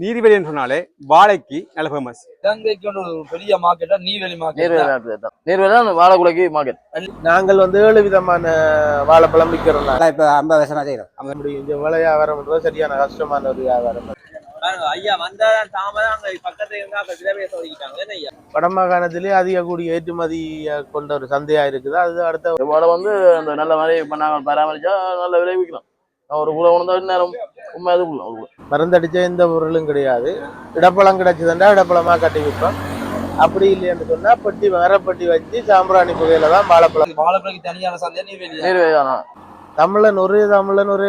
நீதிபதின்னு சொன்னாலே வாழைக்கு நல்ல ஃபேமஸ் இலங்கைக்கு ஒரு பெரிய மார்க்கெட்டா நீர்வெளி மார்க்கெட் தான். வாழைக்குலைக்கு மார்க்கெட் நாங்கள் வந்து ஏழு விதமான வாழைப்பழம் விற்கிறோம் இப்போ ஐம்பது வருஷமா அப்படி இந்த விலை வியாபாரம் சரியான கஷ்டமான ஒரு வியாபாரம். வடமாகாணத்திலே அதிக கூடிய ஏற்றுமதி கொண்ட ஒரு சந்தையா இருக்குது. அது அடுத்த வந்து அந்த நல்ல மாதிரி நாங்கள் பராமரிச்சா நல்ல விலை விற்கலாம் ஒரு குலை உணர்ந்தா நேரம் உண்மை அது மருந்தடிச்ச எந்த பொருளும் கிடையாது. இடப்பழம் கிடைச்சதுண்டா இடப்பழமா கட்டி விற்போம் அப்படி இல்லைன்னு சொன்னா பெட்டி மரப்பட்டி வச்சு சாம்பிராணி புகையில தான் வாழைப்பழம். வாழைப்பழக்கு தனியான சந்தையா நீர்வெளி நீர்வேலி தான் தமிழன் ஒரு தமிழன் ஒரு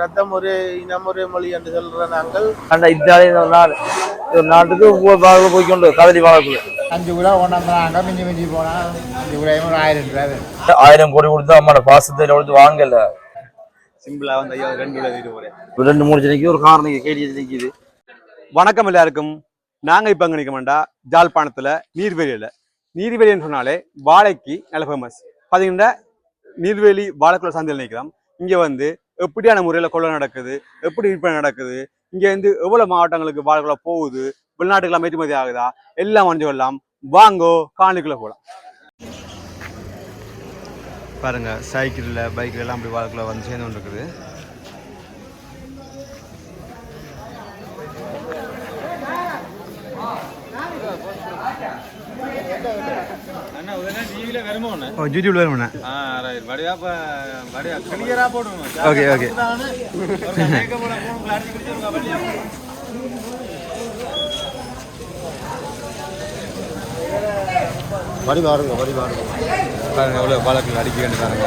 ரத்தம் ஒரு இனம் ஒரு மொழி என்று சொல்ற நாங்கள். அந்த இத்தாலி ஒரு நாள் ஒரு நாட்டுக்கு ஒவ்வொரு வாழை போய்க்கொண்டு கதலி வாழைக்குள்ள அஞ்சு கிலோ கொண்டாந்துறாங்க மிஞ்சி மிஞ்சி போனால் அஞ்சு ஒரு ஆயிரம் ரூபாய். ஆயிரம் கோடி கொடுத்து அம்மாட பாசத்தை கொடுத்து வாங்கல. சிம்பிளா வந்து ஐயா ரெண்டு இருபது ரெண்டு மூணு ஜனிக்கு ஒரு கார் நிற்க கேடி நிற்கிது வணக்கம் எல்லாருக்கும். நாங்க இப்ப அங்க வேண்டாம் ஜாழ்ப்பாணத்துல நீர்வேலியில. நீர்வேலின்னு சொன்னாலே வாழைக்கு நல்ல ஃபேமஸ் பாத்தீங்கன்னா நீர்வேலி வாழைக்குள்ள சந்தையில் நிற்கிறோம் இங்க வந்து எப்படியான முறையில கொள்ளை நடக்குது எப்படி விற்பனை நடக்குது இங்க இருந்து எவ்வளவு மாவட்டங்களுக்கு வாழைக்குள்ள போகுது வெளிநாட்டுக்கெல்லாம் ஏற்றுமதி ஆகுதா எல்லாம் வந்து சொல்லலாம் வாங்கோ காணிக்குள்ள போகலாம் பாருங்க சைக்கிள்ல பைக்ல எல்லாம் அப்படி வாழைக்குள்ள வந்து சேர்ந்து கொண்டு இருக்குது ஓ யூடியூப்ல வருமாண்ணா? ஓகே ஓகே வடி பாருங்க வடி பாருங்க. பாருங்க எவ்வளோ வாழைக்குள்ள அடிக்க வேண்டிய பாருங்க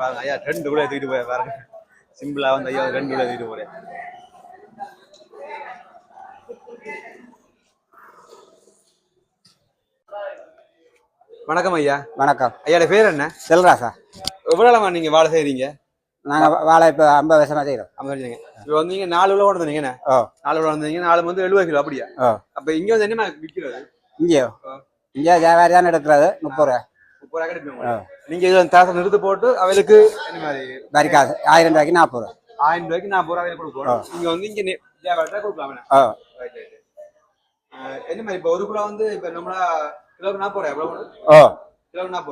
பாருங்க ஐயா ரெண்டு கூட தூக்கிட்டு போய் பாருங்க. சிம்பிளா வந்து ஐயா ரெண்டு கூட தூக்கிட்டு போறேன். வணக்கம் ஐயா. வணக்கம். ஐயாட பேர் என்ன? செல்ராசா. எவ்வளவு நீங்க வாழை செய்றீங்க? நாங்கள் வாழை இப்போ ஐம்பது வருஷமா செய்கிறோம் அப்படி சொல்றீங்க இப்போ வந்து நீங்க நாலு கிலோ கொண்டு வந்தீங்க ஓ. நாலு கிலோ வந்தீங்க நாலு வந்து எழுபது கிலோ அப்படியா? ஓ. அப்ப இங்க வந்து என்ன விற்கிறது? இங்கேயோ. இங்கே வியாபாரி தான் எடுக்கிறது? முப்பது ரூபா. ரூபாய். நீங்க இதுல தாசம் நிறுத்து போட்டு அவளுக்கு என்ன மாதிரி? வரி காசு ஆயிரம் ரூபாய்க்கு நாற்பது ரூபா. ஆயிரம் ரூபாய்க்கு நாற்பது ரூபாய் கொடுப்போம். நீங்க வந்து இங்க கொடுக்கலாம் என்ன மாதிரி? இப்போ ஒரு கிலோ வந்து இப்ப நம்மளா கிலோக்கு நாற்பது ரூபாய் எவ்வளவு? ஓ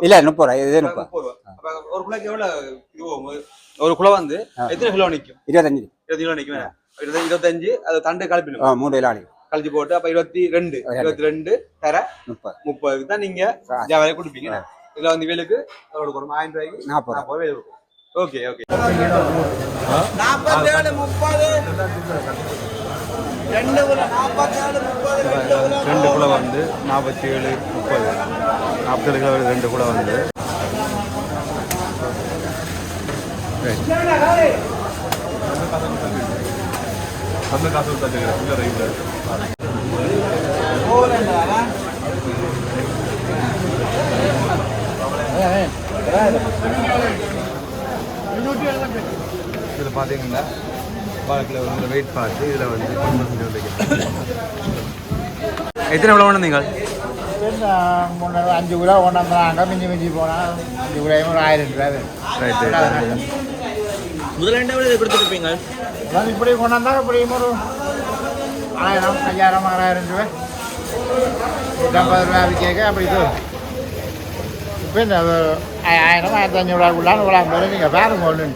இல்லை முப்பது ரூபா. இது முப்பது ரூபாய் ஒரு கிலோக்கு எவ்வளவு? ஒரு கிலோ வந்து. எத்தனை கிலோ நிக்கும்? இருபத்தஞ்சு. இருபது கிலோ. இருபது- இருபத்தஞ்சு அது தண்டு கலப்பிடும். மூணு கிலோ கழிச்சு போட்டு அப்ப இருபத்தி ரெண்டு. இருபத்தி ரெண்டு தர முப்பது. முப்பதுக்கு தான் நீங்க கொடுப்பீங்க இதுல வந்து வேலுக்கு எவ்வளவு கொடுக்கும் ஆயிரம் ரூபாய்க்கு நாற்பது ரூபா. நாற்பது வேலை ஓகே ஓகே நாற்பத்தேழு முப்பது. ரெண்டு கிலோ வந்து நாற்பத்தி ஏழு முப்பது. நாற்பத்தேழு கிலோ ரெண்டு குலை வந்து. இதில் பார்த்தீங்கன்னா வாழ்க்கையில் வந்து வெயிட் பார்த்து இதில் வந்து எத்தனை எவ்வளோ நீங்கள் மூணு அஞ்சு கிலோ கொண்டாந்துறாங்க மிஞ்சி மிஞ்சி போனால் அஞ்சு கிலோ ஒரு ஆயிரம் ரூபாய் முதல்ல எவ்வளவு கொடுத்துருப்பீங்க. அதாவது இப்படி கொண்டாந்தா இப்படியும் ஒரு ஆயிரம் ஐயாயிரம் ஆறாயிரம் ரூபாய். நூற்றம்பது ரூபா கேட்க அப்படி ஒரு ஆ- ஆயிரம் ஆயிரத்தி அஞ்சூறுவாக்குள்ளான இவ்வளோ பேர் நீங்கள் பாருங்க ஒன்று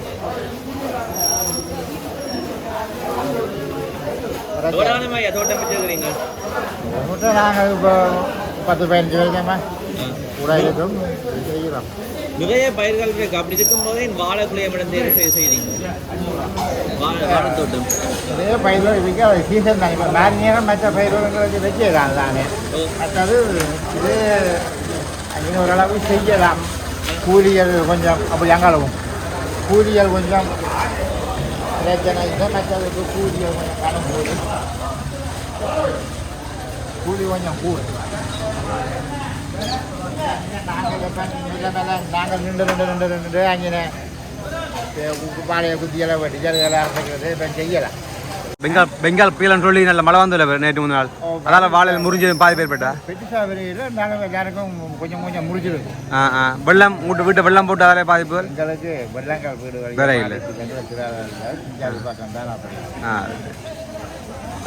தோட்டம் நாங்கள் இப்போ பத்து பதினஞ்சு வருஷமா இருக்கும் செய்கிறோம் நிறைய பயிர்கள் இருக்கு அப்படி இருக்கும்போதே வாழைக்குள்ளைய மட்டும் தேர்வு செய்ய செய்றீங்க வாழை வாழைத்தோட்டம் நிறைய பயிர்கள் இருக்கு அது சீசன் தான் இப்போ நாலு நேரம் மற்ற பயிர்களுங்களுக்கு வச்சுக்கலாம் தானே மற்றது இது அங்கே ஓரளவு செய்யலாம். கூலிகள் கொஞ்சம் அப்படி அங்காளவும் கூலிகள் கொஞ்சம் பிரச்சனை இல்லை. மற்றதுக்கு கூலிகள் கொஞ்சம் கடன் கூலி கூலி கொஞ்சம் கூடு நாங்கள் எப்ப இல்லை மேலே? நாங்கள் நின்று நின்று நின்று நின்று அங்கே பாளைய குத்தியெல்லாம் வெட்டி ஜலையெல்லாம் அரைக்கிறது இப்போ செய்யலாம். பெங்கால் பெங்கால் புயலன்னு சொல்லி நல்ல மழை வந்து நேற்று மூணு நாள் அதால வாழையில் முறிஞ்சு பாதி பேர் எல்லாருக்கும் கொஞ்சம் கொஞ்சம் முடிச்சிருக்கு ஆ ஆ. வெள்ளம் வீட்டு வீட்டை வெள்ளம் போட்டு அதில் பாதிப்பு எங்களுக்கு வெள்ளங்கால் வீடு வேற இல்லை. ஆ.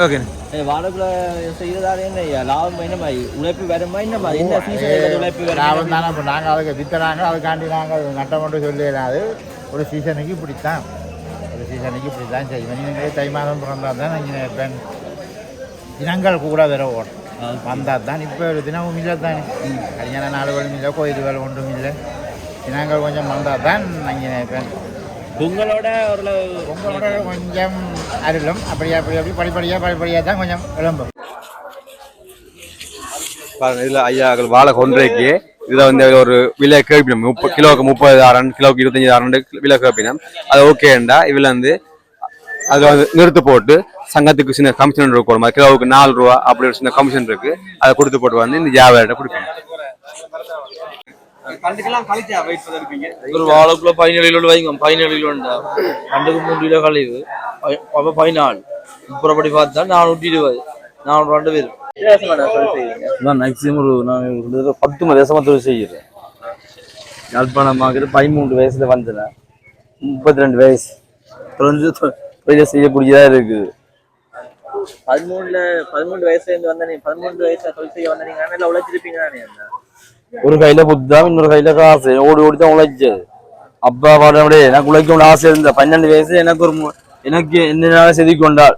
ஓகே. வாழைக்குள்ள செய்யறதால என்ன? ஐயா லாபம் என்ன உழைப்பு வருமா என்ன என்ன சீசன் உழைப்பு லாபம் தானே? நாங்கள் அதுக்கு வித்துறாங்க அதுக்காண்டி நாங்கள் நட்டம் மட்டும் சொல்லிடாது ஒரு சீசனுக்கு இப்படித்தான். ஒரு சீசனுக்கு இப்படி தான் செய்வோம் நீங்கள் தை மாதம் பிறந்தால் தான் நீங்கள் பெண் தினங்கள் கூட வேற ஓடும். வந்தால் தான் இப்போ ஒரு தினமும் இல்லை தானே. கல்யாண நாடுகளும் இல்லை கோயில்கள் ஒன்றும் இல்லை. தினங்கள் கொஞ்சம் வந்தால் தான் நீங்கள் பெண் உங்களோட ஓரளவு உங்களோட கொஞ்சம் அருளும் அப்படி அப்படி அப்படி படிப்படியாக படிப்படியாக தான் கொஞ்சம் விளம்பும் பாருங்க இதுல ஐயா வாழை கொன்றைக்கு இதுல வந்து ஒரு விலை கேட்பினோம் முப்பது கிலோவுக்கு முப்பது ஆரன் கிலோவுக்கு இருபத்தஞ்சு ஆரன் விலை கேட்பினோம் அது ஓகேண்டா இதுல வந்து அதுல வந்து நிறுத்து போட்டு சங்கத்துக்கு சின்ன கமிஷன் இருக்கும் மாதிரி கிலோவுக்கு நாலு ரூபா அப்படி ஒரு சின்ன கமிஷன் இருக்கு. அதை கொடுத்து போட்டு வந்து இந்த வியாபாரிட்ட கொடுப்போம் ஒரு வாழைக்குள்ள பதினேழு கிலோ வைங்க. பதினேழு கிலோ ரெண்டுக்கு மூணு கிலோ கழிவு. பை- அப்ப பதினாலு. இப்படி பார்த்தா நானூற்றி இருபது. நானூறு ரெண்டு பேர். வித்தியாசமான தொழில் செய்றீங்க நான் மேக்ஸிமம் ஒரு நான் கிட்டத்தட்ட பத்து வருஷமா தொழில் செய்கிறேன் யாழ்ப்பாணமாக்கிட்டு பதிமூன்று வயசுல வந்தேன் முப்பத்தி ரெண்டு வயசு தொழில் தொழிலை செய்யக்கூடியதா இருக்குது பதிமூணுல பதிமூணு வயசுல இருந்து வந்த நீ வயசுல தொழில் செய்ய வந்த நல்லா உழைச்சிருப்பீங்க தானே? ஒரு கையில புத்தா இன்னொரு கையில காசு ஓடி ஓடி தான் உழைச்சது அப்பா பாடமுடைய எனக்கு உழைக்கணும்னு ஆசை இருந்த பன்னெண்டு வயசு எனக்கு ஒரு எனக்கு என்ன செதி கொண்டாள்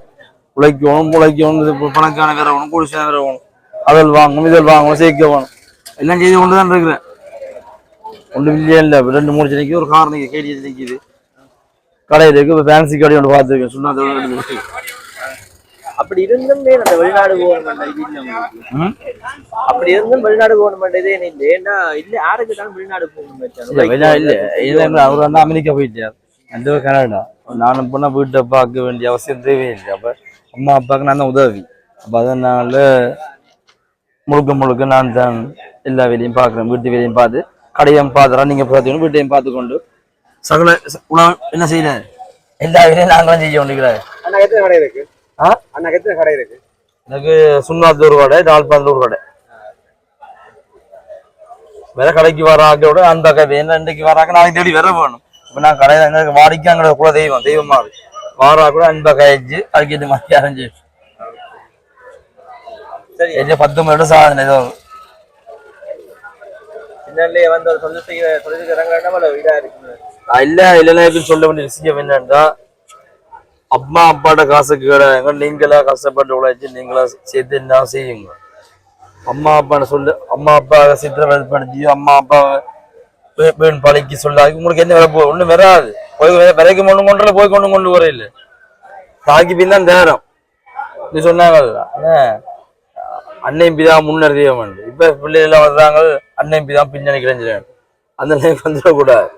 உழைக்கணும் உழைக்கணும் இது பணக்கான வரணும் குடிசான வரணும் அதல் வாங்கணும் இதழ் வாங்கணும் சேர்க்க வேணும். எல்லாம் செய்து கொண்டு தான் இருக்கிறேன். ஒன்றும் இல்லையா இல்லை. ரெண்டு மூணு நிற்கிது ஒரு கார் நிற்கிது கேடி நிற்கிது கடை இருக்கு இப்போ ஃபேன்சி கடை ஒன்று பார்த்துருக்கேன். சொன்னா அப்படி இருந்தும் அந்த வெளிநாடு? ம்? அப்படி இருந்தும் வெளிநாடு போகணும் இதே இல்லை. ஏன்னா இல்ல யாருக்கு தான் வெளிநாடு போகணும் இல்ல அவர் வந்து அமெரிக்கா போயிட்டார். அந்த கனடா. நானும் போனா வீட்டை பார்க்க வேண்டிய அவசியம் தேவையில்லை. அப்ப அம்மா அப்பாவுக்கு நான் தான் உதவி. அப்ப அதனால முழுக்க முழுக்க நான் தான் எல்லா வேலையும் பார்க்குறேன். வீட்டு வேலையும் பார்த்து கடையும் பார்த்துறேன் நீங்க பார்த்தீங்கன்னா வீட்டையும் பார்த்து கொண்டு சகல உணவு என்ன செய்யல எல்லா வேலையும் நாங்களும் செய்ய வேண்டியிருக்கிறாரு அண்ணா எத்தனை கடை இருக்கு? ஆ? அண்ணா எத்தனை கடை இருக்கு? எனக்கு சுண்ணாத்தூர் கடை வேற கடைக்கு வராக்கோட அந்த கடை என்ன இன்றைக்கு வராக்க நாளைக்கு தேடி வர வேணும் இப்போ நான் கடையில் எங்களுக்கு வாடிக்கை அங்கே கூட தெய்வம் தெய்வமா இருக்கு வாரா கூட அன்பா கழிச்சு அதுக்கு இது மாதிரி அரைஞ்சு சரி. பத்து மணி நேரம் சாதனை ஏதோ. வந்து ஒரு செய்ய இதா இருக்கு இல்ல இல்லைன்னா சொல்ல வேண்டிய விஷயம் என்னன்னா அம்மா அப்பாட்ட காசு கேடாங்க நீங்களா கஷ்டப்பட்டு உழைச்சு நீங்களா சேர்த்து என்ன செய்யுங்க? அம்மா அப்பான்னு சொல்லு. அம்மா அப்பா சித்திரவதைப்படுத்தி அம்மா அப்பா வீண் பழிக்கு சொல்லாது. உங்களுக்கு என்ன வர ஒன்றும் வராது. போய் விலைக்கு கொண்டு கொண்டு போய் கொண்டு கொண்டு வர இல்லை தாக்கி பின் தான் தேரம். இது சொன்னாங்கல்ல. அண்ணே, அன்னையும் பிதா முன்னர் தெய்வம் இப்ப பிள்ளைகள் வர்றாங்க. அன்னையும் பிதான் பின்னணி கிடைஞ்சிடும் அந்த லைஃப் வந்துடக்கூடாது.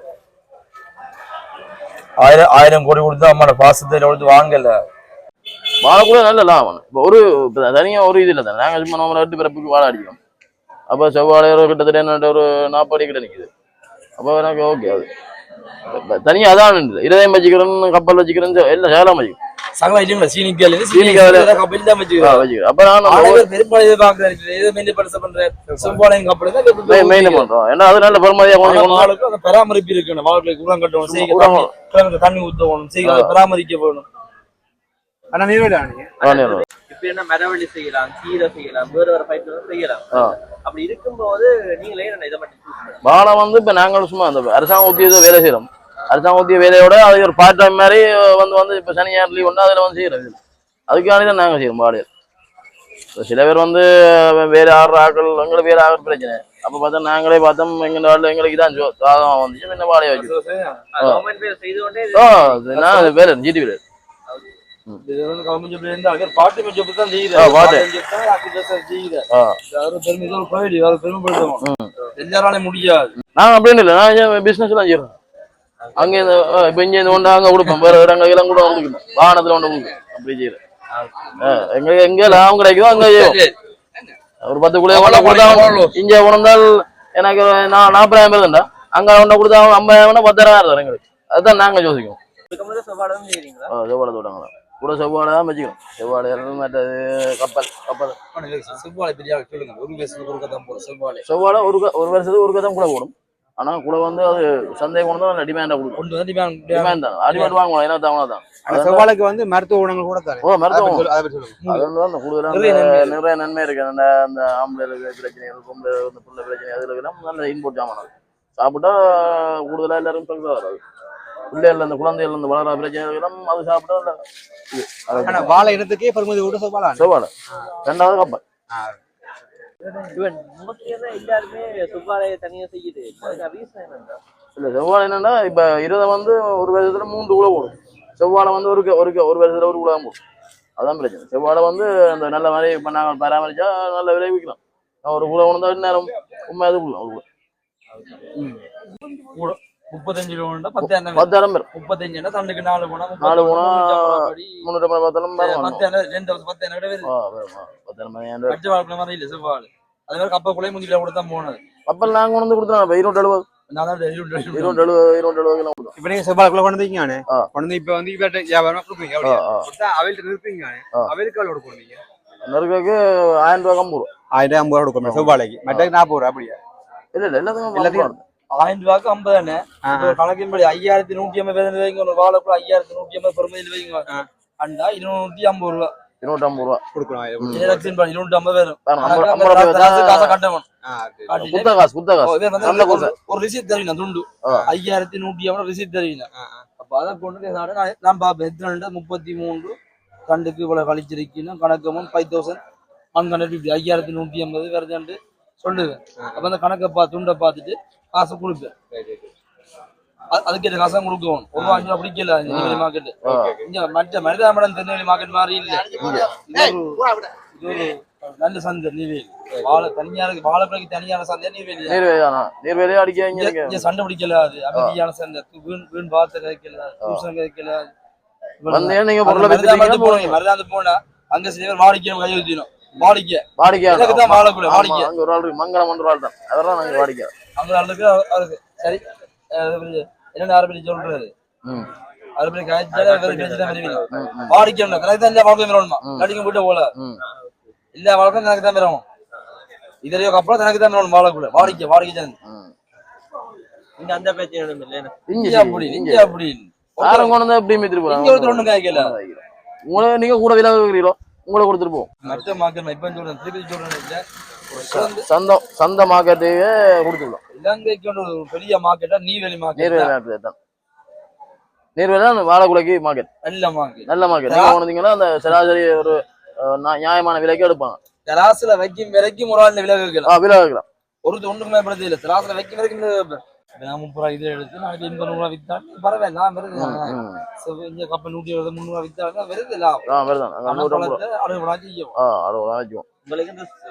ஆயிரம் ஆயிரம் கோடி கொடுத்து அம்மாட பாசத்தை கொடுத்து வாங்கல. வாழை கூட நல்ல லாபம். இப்போ ஒரு தனியாக ஒரு இது இல்லை தானே நாங்கள் சும்மா நம்ம ரெண்டு பிறப்புக்கு வாழை அடிக்கிறோம். அப்போ செவ்வாழையோ கிட்டத்தட்ட என்ன ஒரு நாற்பது கிட்ட நிற்குது அப்போ எனக்கு ஓகே அது தனியாக அதான் இருதயம் வச்சுக்கிறேன் கப்பல் வச்சுக்கிறேன் எல்லாம் சேலம் வச்சுக்கிறேன் சகல இல்லைங்களா சீனிக்கால சீனிக்கால. கப்பல் தான் வச்சுக்கிறோம் வச்சுக்கிறேன் அப்போ நான் நம்ம ஆளுங்க பெரும்பாலும் இது பாக்குறேன் இது மெயின் பரிசு பண்றேன் செம்பாளையம் கப்பல் தான் மெயின் பண்ணுறோம் ஏன்னா அது நல்ல பெருமதியாக கொஞ்சம் அந்த பராமரிப்பு இருக்கணும் வாழ்க்கைக்கு உரம் கட்டணும் தண்ணி செய்ய அதை பராமரிக்க நீர்வேலி என்ன மரவள்ளி செய்யலாம் கீரை செய்யலாம் வேற வேற பயிர்கள் செய்யலாம். ஆ. அப்படி இருக்கும்போது நீங்களே இதை மட்டும். வாழை வந்து இப்போ நாங்களும் சும்மா அந்த அரசாங்க உத்தியோக வேலை செய்கிறோம் அரசாங்க உத்தியோக வேலையோட அது ஒரு பார்ட் டைம் மாதிரி வந்து வந்து இப்போ சனி ஞாயிறு லீவ் ஒன்று அதில் வந்து செய்கிறோம் அதுக்காண்டி தான் நாங்கள் செய்யறோம் இப்ப சில பேர் வந்து வேற ஆறு ஆக்கள் எங்களை வேற ஆறு பிரச்சனை. அப்ப பார்த்தா நாங்களே பார்த்தோம் எங்க நாட்டில் எங்களுக்கு இதான் ஜோ- சாதம் வந்துச்சு என்ன வாழையை வச்சு இது நான் வேலை ஜிடி வேலை முடியாது அப்படின்னு இல்லை நான் பிசினஸ் எல்லாம் செய்யறோம் அங்க இந்த ஆ, இப்ப இங்க இந்த ஒன்று அங்க கொடுப்போம் வேற வேற அங்க எல்லாம் கூட கொடுக்கணும் வாகனத்துல ஒன்று அப்படி செய்யறேன் ஆ, எங்க எங்க லாபம் கிடைக்குதோ அங்க ஒரு பத்து கொடுத்தா இங்க உணர்ந்தால் எனக்கு நான் நாற்பதாயிரம் பேர் தான்டா அங்க ஒண்ணு கொடுத்தா ஐம்பதாயிரம் பத்தாயிரம் தரும் எங்களுக்கு அதுதான் நாங்க யோசிக்கும் கூட செவ்வாழை தான் வச்சுக்கிறோம் செவ்வாழை மற்றது கப்பல் கப்பல். செவ்வாழை பெரிய சொல்லுங்க ஒரு வயசுல ஒரு கதை போல செவ்வாழை. செவ்வாழை ஒரு ஒரு வருஷத்துக்கு ஒரு கதம் கூட போடும். ஆனா கூட வந்து அது சந்தை கொண்டு தான் டிமாண்டா கொடுக்கும். கொண்டு வந்து demand- டிமாண்ட் தான். அடிமாண்ட் வாங்குவோம். ஏன்னா தாங்க தான் செவ்வாழைக்கு வந்து மருத்துவ குணங்கள் கூட தரேன். ஓ மருத்துவம் அதை பற்றி சொல்லுங்க அது வந்து அந்த கூடுதலா நிறைய நன்மை இருக்கு. அந்த அந்த ஆம்பளைகளுக்கு பிரச்சனைகள் பொம்பளை புள்ள பிரச்சனை அதுல எல்லாம் நல்ல இன்புட் ஜாமான் சாப்பிட்டா கூடுதலா எல்லாரும் பெருசா வராது. பிள்ளைகள் அந்த குழந்தைகள் அந்த வளர பிரச்சனைகள் எல்லாம் அது சாப்பிட்டா இது வாழை இனத்துக்கே பெருமதி கூட செவ்வாழை செவ்வாழை ரெண்டாவது கப்பல். இவன் மோஸ்ட்லி எல்லாருமே செவ்வாழையை தனியா செய்யுது. அதுக்கு ரீசன் என்னன்னா இல்ல செவ்வாழை என்னன்னா இப்ப இருதை வந்து ஒரு வருஷத்துல மூன்று கூட போடும். செவ்வாழை வந்து ஒரு க- ஒரு ஒரு வருஷத்துல ஒரு கூட தான் போடும். அதான் பிரச்சனை. செவ்வாழை வந்து அந்த நல்ல மாதிரி இப்ப நாங்க பராமரிச்சா நல்ல விலை விற்கலாம் நான் ஒரு கூட உணர்ந்தா நேரம் உண்மை அது கொடுக்கலாம் ஒரு கூட முப்பத்தஞ்சு ரூபா பத்தாயிரம் பத்தாயிரம் பேர் முப்பத்தஞ்சு தண்டுக்கு நாலு போனா நாலு முன்னூற்றி ஐம்பது பத்தாயிரம் பேர். பத்தாயிரம் ரெண்டு வருஷம் பத்தாயிரம் வருமா? பத்தாயிரம் பேர். பச்சை வாழ்க்கை மாதிரி இல்ல செவ்வாழை. அது மாதிரி கப்பக்குள்ளே முந்தில கூட தான் போனது. கப்பல் நாங்க கொண்டு வந்து கொடுத்தோம் இப்ப இருநூற்றி எழுபது. கொடுத்தா நெருக்காக்கு ஆயிரம் ரூபாய் ஐம்பது ரூபா கொடுக்கணும் செவ்வாழைக்கு. மற்ற நாற்பது ரூபா அப்படியா? இல்ல இல்ல எல்லாத்துக்கும் எல்லாத்தையும் எல்லாத்தையும் ஆயிரம் ரூபாய்க்கு ஐம்பது கணக்கின்படி ஐயாயிரத்தி நூற்றி ஐம்பது பேர் வைங்க ஒரு வாழைப்பழம் ஐயாயிரத்தி நூற்றி ஐம்பது பெருமையில் வைங்க. அண்டா இருநூத்தி ஐம்பது ரூபா. இருநூற்றி ஐம்பது ரூபா. கொடுக்கணும் ஐம்பது ரூபாய் காசு- கட்டணும் ஒரு- ரிசீட் தருவீங்க துண்டு. ஐயாயிரத்தி நூற்றி ஐம்பது ரிசீட் தருவீங்க. அப்ப அதை கொண்டு நான் எத்தனை முப்பத்தி மூன்று. கண்டுக்கு இவ்வளவு கழிச்சிருக்கணும் கணக்கமும் five thousand one hundred fifty ஐயாயிரத்தி நூற்றி ஐம்பது வருதுன்ட்டு சொல்லுவேன். அப்ப அந்த கணக்கை பார்த்து துண்டை பார்த்துட்டு காசு கொடுப்பேன் அது- அதுக்கேற்ற காசை கொடுக்கணும் ஒரு ரூபா அஞ்சு ரூபா பிடிக்கல திருநெல்வேலி மார்க்கெட் இங்க மற்ற மனிதாமடம் திருநெல்வேலி மார்க்கெட் மாதிரி இல்ல. இது நல்ல சந்தை நீவேலி வாழை தனியான வாழைப்பழக்கு தனியான சந்தை நீவேலி நீர்வேலி? தானா நீர்வேலியே அடிக்க இங்க இங்க இருக்கு இங்க சண்டை பிடிக்கல அது. அமைதியான சண்டை து- வீண் வீண் வார்த்தை கிடைக்கல தூசம் கிடைக்கல. நீங்க மருதாமரத்து போனா அங்க சில பேர் வாடிக்கை. கை ஊத்தினோம் வாடிக்கை தான் வாழைக்குள்ள வாடிக்கை. அங்க ஒரு ஆள் இருக்கு. மங்களம் ஒன்று ஆள் தான். அதெல்லாம் நாங்க வாடிக்கை. அங்க ஆளுக்கு அவருக்கு. சரி அஹ் என்ன ஆரம்பி சொல்றாரு ஆரம்பி காய்ச்சல வேற பேச்சு தான் வருவீங்க வாடிக்கை இல்லை எனக்கு தான் இந்த வாழ்க்கை வரணுமா நடிக்கும் போட்டு போல. ம். இல்ல வாழ்க்கை எனக்கு தான் வரணும் இதுலயோ அப்புறம் எனக்கு தான் வரணும் வாழைக்குள்ள வாடிக்கை வாடிக்கை தான். இங்க அந்த இங்க அப்படி இங்க அப்படி யாரும் கொண்டு வந்து எப்படி மீத்துட்டு இங்க ஒருத்தர் ஒண்ணும் காய்க்கல உங்களை நீங்க கூட விலை உங்களை கொடுத்துட்டு போவோம் மற்ற மக்கள் இப்ப சொல்றேன் திருப்பி சொல்றேன் சிறந்த சந்த மார்க்கெட்டுக்கு கொடுத்துடலாம் இலங்கைக்கு ஒரு பெரிய மார்க்கெட்டா நீவெளி மார்க்கெட் நீர்வேலி மார்க்கெட் தான். நீர்வேலி தான் வாழைக்குலைக்கு மார்க்கெட் நல்ல மார்க்கெட் நல்ல மார்க்கெட் நீங்க வந்தீங்கன்னா அந்த சராசரி ஒரு நியாயமான விலைக்கு எடுப்பாங்க. தெராசுல வைக்கும் வரைக்கும் ஒரு ஆள் விலை வைக்கலாம் விலை வைக்கலாம் ஒரு ஒண்ணுக்கு மேற்படுத்தி இல்ல. தெராசுல வைக்கும் வரைக்கும் விலை வைப்பேன். இப்ப நான் முப்பது ரூபா இதை எடுத்து நாளைக்கு எண்பது ரூபா வித்தாலும் பரவாயில்ல வருது. இங்க கப்பல் நூற்றி எழுபது முந்நூறு வித்தாலும் வருது லாபம். அறுபது ரூபா செய்யும் அறுபது ரூபா இந்த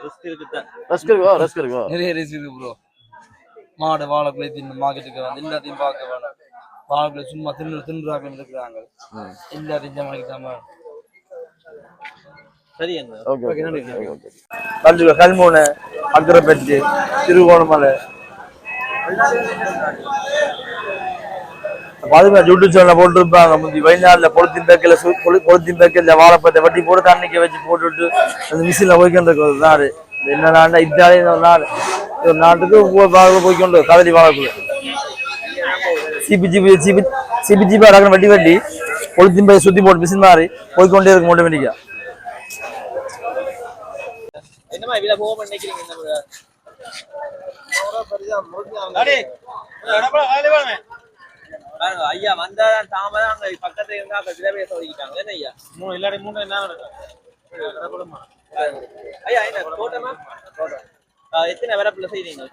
ரிஸ்க் இருக்குதான் ரெஸ்க் இருக்கோ ரெஸ்க் இருக்கோ நிறைய ரிஸ்க் இருக்கு ப்ரோ மாடு வாழைக்குள்ளே தின்னு மார்க்கெட்டுக்கு வந்து எல்லாத்தையும் பார்க்க வேணும். வாழைக்குள்ளே சும்மா தின்னு தின்றாக்கள் இருக்கிறாங்க. எல்லாத்தையும் சமாளிக்க தான் சரி ஓகே கல்மூனை அக்கரைப்பட்டு திருகோணமலை. பாதுகா யூடியூப் சேனல் போட்டுருப்பாங்க. முந்தி வெளிநாட்டில் பொலித்தீன் பேக்கில் பொலித்தீன் பேக்கில் வாழைப்பத்தை வட்டி போட்டு தண்ணிக்கு வச்சு போட்டுட்டு அந்த மிஷினில் போய்க்கொண்டு இருக்கு ஒரு நாடு. என்ன நாடு இத்தாலி நாடு. ஒரு நாட்டுக்கு ஒவ்வொரு போய்க்கொண்டு கதலி வாழைக்குள்ள சிபி ஜிபி சிபி சிபி ஜிபி அடக்கிற வட்டி வட்டி பொலித்தீன் பை சுற்றி போட்டு மிஷின் மாதிரி போய்க்கொண்டே இருக்கும் ஆட்டோமேட்டிக்காக என்னமா இவ்வளவு போக நினைக்கிறீங்க இந்த முறை? பாருங்க ஐயா வந்தா தாமதம். அங்க பக்கத்துல இருந்தா அங்க சில பேர் சொல்லிக்கிட்டாங்க என்ன ஐயா? மூணு இல்லாட்டி மூணு என்ன. ஐயா என்ன தோட்டமா? ஆ, எத்தனை வரப்புல செய்றீங்க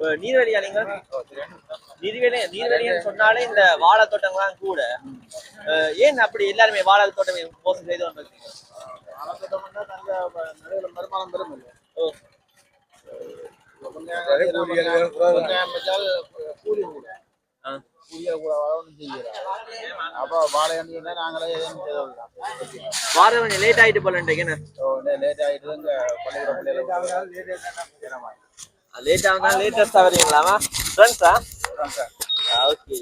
அஹ் நீர்வழியா நீங்க? நீர்வழி நீர்வழின்னு சொன்னாலே இந்த வாழை தோட்டங்கள்லாம் கூட ஏன் அப்படி எல்லாருமே வாழை தோட்டம் மோசம் செய்து கொண்டிருக்கீங்க? வருமானம் பெறும் ஓ கூலி கூட ஆ. கூலியை கூட ஒன்றும் செய்யலாம் அப்போ வாழை அணின்னா நாங்களே எதுவும் செய்யலாம் வார கொஞ்சம் லேட் ஆயிட்டு போலன்றீங்க என்ன? லேட் ஆகிட்டு இங்கே பள்ளிக்கூட பிள்ளைகள் லேட் ஆகுதா லேட்டஸ்டா வரீங்களாமா ஃப்ரெண்ட்ஸா ஓகே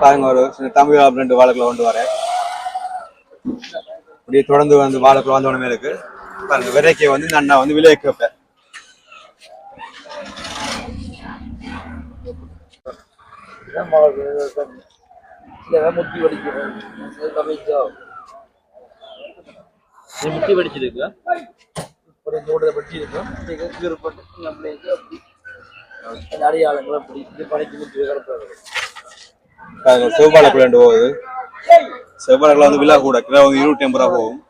பாருங்க ஒரு சின்ன தமிழ் ரெண்டு வாழைக்குள்ள கொண்டு வரேன். இப்படி தொடர்ந்து வந்து வாழைக்குள்ள வந்த இருக்கு. பாருங்க விதைக்கு வந்து நான் அண்ணா வந்து விளைவிக்க வைப்பேன் முத்தி வடிக்கிறேன் முத்தி முட்டி படிச்சிருக்கு ஒரு நூறு இருக்கும் நம்மளுக்கு அப்படி அடையாளங்கள் அப்படி இது முத்தி கிடப்பாரு செவ்வாழைக்குள்ள போகுது. செவ்வாழைக்குள்ள வந்து விழா கூட கிலோ வந்து இருபத்தி ஐம்பது ரூபா போகும்.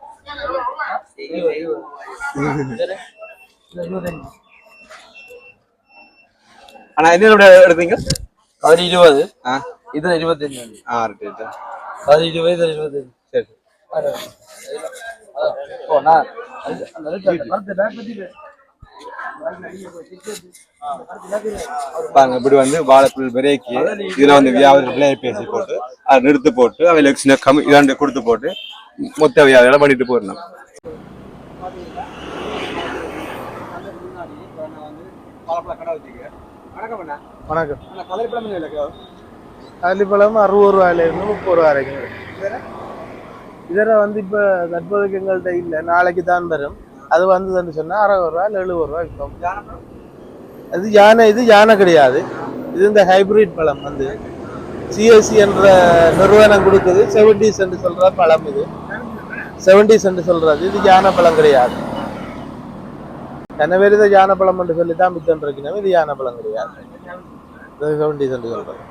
ஆனா என்ன விட எடுத்தீங்க அது இருபது. இருபத்தஞ்சு. ஆ அது இருபத்தஞ்சு. சரி. ஓ நான் பத்தி பாருங்க இப்படி வந்து வாழைப்புல் விரைக்கி இதுல வந்து வியாபாரி விலையை பேசி போட்டு அதை நிறுத்து போட்டு அவைகளுக்கு சின்ன கம்மி இதாண்டு கொடுத்து போட்டு மொத்த வியாபாரம் பண்ணிட்டு போயிடணும் வணக்கம் கதலிப்பழம் அறுபது ரூபாயிலிருந்து முப்பது ரூபா வரைக்கும். இதர வந்து இப்போ தற்போதைக்கு எங்கள்கிட்ட இல்லை. நாளைக்கு தான் வரும். அது வந்ததுன்னு சொன்னால் அறுபது ரூபா இல்லை எழுபது ரூபா விற்கும். அது யானை இது யானை கிடையாது. இது இந்த ஹைபிரிட் பழம் வந்து. சிஎஸ்சி என்ற நிறுவனம் கொடுக்குது. செவன்டி சென்ட் சொல்கிற பழம் இது. செவன்டி சென்ட் சொல்கிறது இது யானை பழம் கிடையாது. என்ன இதை யானை பழம் என்று சொல்லி தான் வித்தன் இருக்கணும் இது யானப்பழம் பழம் கிடையாது. இது செவன்டி சென்ட் சொல்கிறேன்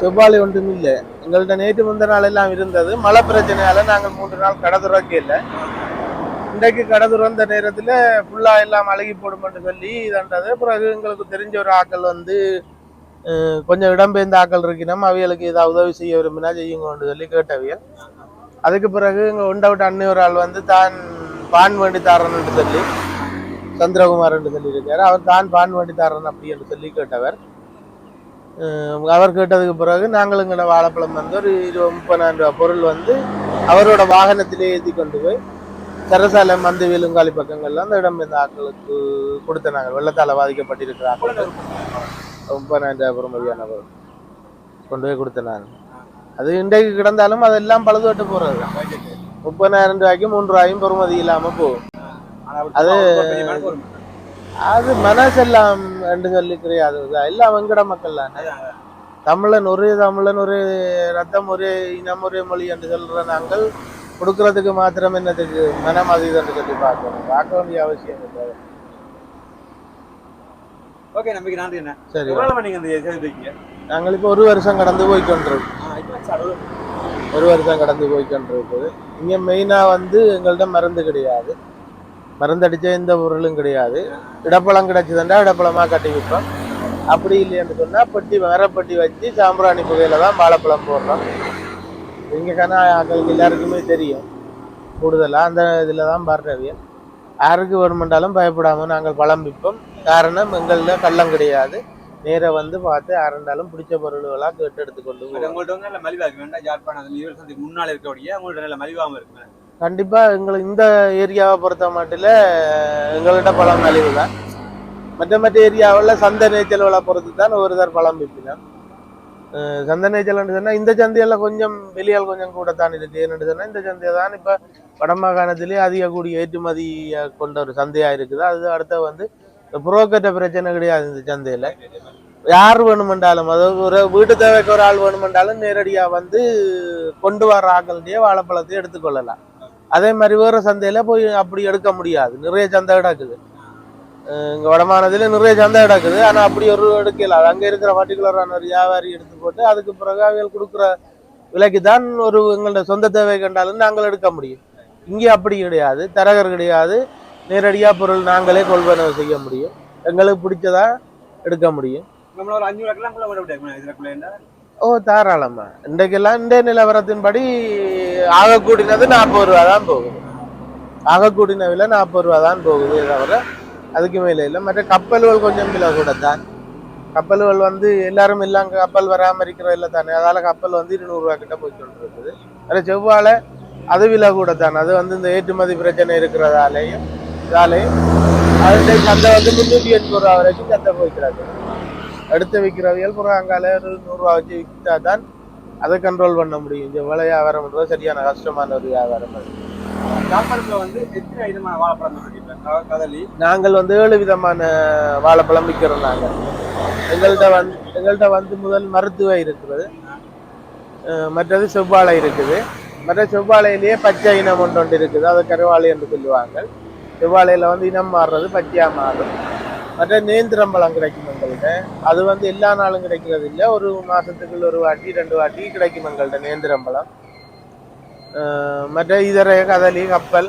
செவ்வாழை ஒன்றும் இல்லை. எங்கள்கிட்ட நேற்று முந்த நாள் எல்லாம் இருந்தது. மழை பிரச்சனையால நாங்கள் மூன்று நாள் கடை துறக்க இல்லை. இன்றைக்கு கடை துறந்த நேரத்தில் ஃபுல்லாக எல்லாம் அழுகி போடுமென்று சொல்லி இதன்றது பிறகு எங்களுக்கு தெரிஞ்ச ஒரு ஆக்கள் வந்து கொஞ்சம் இடம்பெயர்ந்த ஆக்கள் இருக்கணும் அவைகளுக்கு ஏதாவது உதவி செய்ய விரும்பினா செய்யுங்கன்னு சொல்லி கேட்டவியல் அதுக்கு பிறகு எங்கள் உண்டை விட்ட அண்ணி ஒரு ஆள் வந்து தான் பான் வேண்டி தாரன்னு சொல்லி சந்திரகுமார் என்று சொல்லியிருக்காரு. அவர் தான் பான் வேண்டி தாரன் அப்படி என்று சொல்லி கேட்டவர். அவர் கேட்டதுக்கு பிறகு நாங்கள் எங்களோட வாழைப்பழம் வந்து ஒரு இருபது முப்பதாயிரம் ரூபா பொருள் வந்து அவரோட வாகனத்திலே ஏற்றி கொண்டு போய் சரசாலை மந்து வேலுங்காலி பக்கங்கள்லாம் அந்த இடம் இந்த ஆட்களுக்கு கொடுத்த நாங்கள். வெள்ளத்தால் பாதிக்கப்பட்டிருக்கிற ஆட்களுக்கு முப்பதாயிரம் ரூபாய் பொறுமதியான பொருள் கொண்டு போய் கொடுத்த நாங்கள். அது இன்றைக்கு கிடந்தாலும் அதெல்லாம் பழுதுபட்டு போகிறது தான் முப்பதாயிரம் ரூபாய்க்கு மூன்று ரூபாயும் பொறுமதி இல்லாமல் போகும் அது அது மனசெல்லாம் என்று சொல்லி கிடையாது எல்லாம் வெங்கட மக்கள் தானே. தமிழன் ஒரே தமிழன் ஒரே ரத்தம் ஒரே இனம் ஒரே மொழி என்று சொல்ற நாங்கள் கொடுக்கறதுக்கு மாத்திரம் என்னதுக்கு மனம் அது இதுன்னு சொல்லி பார்க்கணும். பார்க்க வேண்டிய அவசியம் இல்லை. ஓகே நம்பிக்கை நன்றி என்ன சரி. எவ்வளவு நீங்க இந்த சேர்ந்துருக்கீங்க நாங்கள் இப்போ ஒரு வருஷம் கடந்து போய் கொண்டிருக்கோம் ஒரு வருஷம் கடந்து போய்கொண்டிருக்குது இங்கே மெயினாக வந்து எங்கள்கிட்ட மருந்து கிடையாது. மருந்து எந்த பொருளும் கிடையாது. இடப்பழம் கிடைச்சதுண்டா இடப்பழமாக கட்டி விற்போம் அப்படி இல்லைன்னு சொன்னால் பெட்டி வரப்பட்டி வச்சு சாம்பிராணி புகையில் தான் வாழைப்பழம் போடுறோம். இங்கே கனா ஆக்களுக்கு எல்லாருக்குமே தெரியும். கூடுதலாக அந்த இதில் தான் பாடுறவியல் யாருக்கு வேணுமென்றாலும் பயப்படாமல் நாங்கள் பழம் விற்போம். காரணம் எங்களில் கள்ளம் கிடையாது. நேரா வந்து பார்த்து யாருந்தாலும் பிடிச்ச பொருள்களாக கேட்டு எடுத்துக்கொண்டு போவோம். உங்கள்ட்ட வந்து நல்ல மலிவா இருக்கு வேண்டாம் நீர் சந்தைக்கு முன்னால இருக்கக்கூடிய உங்கள்ட்ட நல்ல மலிவாகவும் இருக்கு கண்டிப்பா எங்களுக்கு இந்த ஏரியாவை பொறுத்த மாட்டில் எங்கள்கிட்ட பழம் மலிவு தான் மற்ற மற்ற ஏரியாவில் சந்தை நேச்சல்களை பொறுத்து தான் ஒரு தர் பழம் விற்பினா சந்தை நேச்சல்னு சொன்னால் இந்த சந்தையில் கொஞ்சம் வெளியால் கொஞ்சம் கூட தான் இருக்கு. ஏன்னு சொன்னால் இந்த சந்தை தான் இப்போ வடமாகாணத்திலே அதிக கூடிய ஏற்றுமதி கொண்ட ஒரு சந்தையாக இருக்குது. அது அடுத்த வந்து இந்த பிரச்சனை கிடையாது இந்த சந்தையில். யார் வேணுமென்றாலும் அதாவது ஒரு வீட்டு தேவைக்கு ஒரு ஆள் வேணுமென்றாலும் நேரடியாக வந்து கொண்டு வர ஆக்களுடைய வாழைப்பழத்தை எடுத்துக்கொள்ளலாம். அதே மாதிரி வேறு சந்தையில் போய் அப்படி எடுக்க முடியாது. நிறைய சந்தை கிடக்குது. இங்கே வடமானதில் நிறைய சந்தை கிடக்குது. ஆனால் அப்படி ஒரு எடுக்கல. அங்கே இருக்கிற பர்டிகுலரான ஒரு வியாபாரி எடுத்து போட்டு அதுக்கு பிறகு அவைகள் கொடுக்குற விலைக்கு தான் ஒரு எங்களோட சொந்த தேவை கண்டாலும் நாங்கள் எடுக்க முடியும். இங்கே அப்படி கிடையாது. தரகர் கிடையாது. நேரடியாக பொருள் நாங்களே கொள்வனவு செய்ய முடியும். எங்களுக்கு பிடிச்சதா எடுக்க முடியும். ஓ தாராளமா. இன்றைக்கெல்லாம் இந்த நிலவரத்தின்படி ஆக கூடினது நாற்பது ரூபா தான் போகுது. ஆக கூடின விலை நாற்பது ரூபா தான் போகுது தவிர அதுக்கு மேலே இல்லை. மற்ற கப்பல்கள் கொஞ்சம் விலை கூட தான் கப்பல்கள் வந்து எல்லாரும் எல்லாம் கப்பல் வராம இருக்கிற இல்லை தானே. அதால கப்பல் வந்து இருநூறுவா கிட்ட போய் இருக்குது அது செவ்வாழை அது விலை கூட தான் அது வந்து இந்த ஏற்றுமதி பிரச்சனை இருக்கிறதாலேயும் இதாலேயும் அதனுடைய சந்தை வந்து முந்நூற்றி எண்பது ரூபா வரைக்கும் சந்தை போய்க்கிறாங்க எடுத்து விற்கிறவியல் பிறகு அங்கால ஒரு நூறுரூவா வச்சு விற்றா தான் அதை கண்ட்ரோல் பண்ண முடியும். இந்த விலை வியாபாரம்ன்றது சரியான கஷ்டமான ஒரு வியாபாரம் அது. நாங்கள் வந்து ஏழு விதமான வாழைப்பழம் விற்கிறோம் நாங்கள் எங்கள்கிட்ட வந்து எங்கள்கிட்ட வந்து முதல் மருத்துவ இருக்கிறது மற்றது செவ்வாழை இருக்குது. மற்ற செவ்வாழையிலேயே பச்சை இனம் ஒன்று ஒன்று இருக்குது. அது கருவாழை என்று சொல்லுவாங்க செவ்வாழையில வந்து இனம் மாறுறது பச்சையா மாறும். மற்ற நேந்திரம்பழம் கிடைக்கும் எங்கள்கிட்ட. அது வந்து எல்லா நாளும் கிடைக்கிறது இல்லை. ஒரு மாசத்துக்குள்ள ஒரு வாட்டி ரெண்டு வாட்டி கிடைக்கும் எங்கள்கிட்ட நேந்திரம்பழம் அஹ் மற்ற இதர கதலி கப்பல்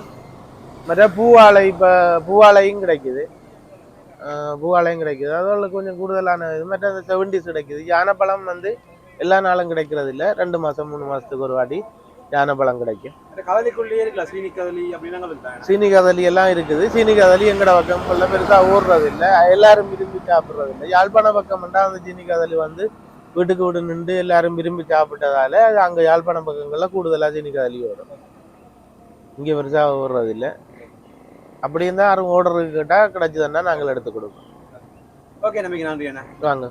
மற்ற பூவாழை இப்போ பூவாழையும் கிடைக்குது. பூவாழையும் கிடைக்குது. அதோட கொஞ்சம் கூடுதலான இது. மற்ற அந்த செவன்டிஸ் கிடைக்குது. யானைப்பழம் வந்து எல்லா நாளும் கிடைக்கிறது இல்லை. ரெண்டு மாதம் மூணு மாதத்துக்கு ஒரு வாட்டி. கிடைக்கும். அந்த கதலிக்குள்ளேயே இருக்கலாம். சீனி கதலி எல்லாம் இருக்குது. சீனி கதலி எங்கட பக்கம்? ஃபுல்லாக பெருசாக ஓடுறது இல்லை எல்லாரும் விரும்பி சாப்பிட்றது இல்லை யாழ்ப்பாண பக்கம்ண்டா அந்த சீனி கதலி வந்து வீட்டுக்கு வீடு நின்று எல்லாரும் விரும்பி சாப்பிட்டதால அது அங்கே யாழ்ப்பாண பக்கங்களில் கூடுதலாக சீனி கதலி ஓடும். இங்கே பெருசாக ஓடுறது இல்லை அப்படி இருந்தால் யாரும் ஓடுறதுக்கு கேட்டால் கிடைச்சதுன்னா நாங்கள் எடுத்து கொடுப்போம். ஓகே நம்பிக்கை நன்றி அண்ணா. வாங்க.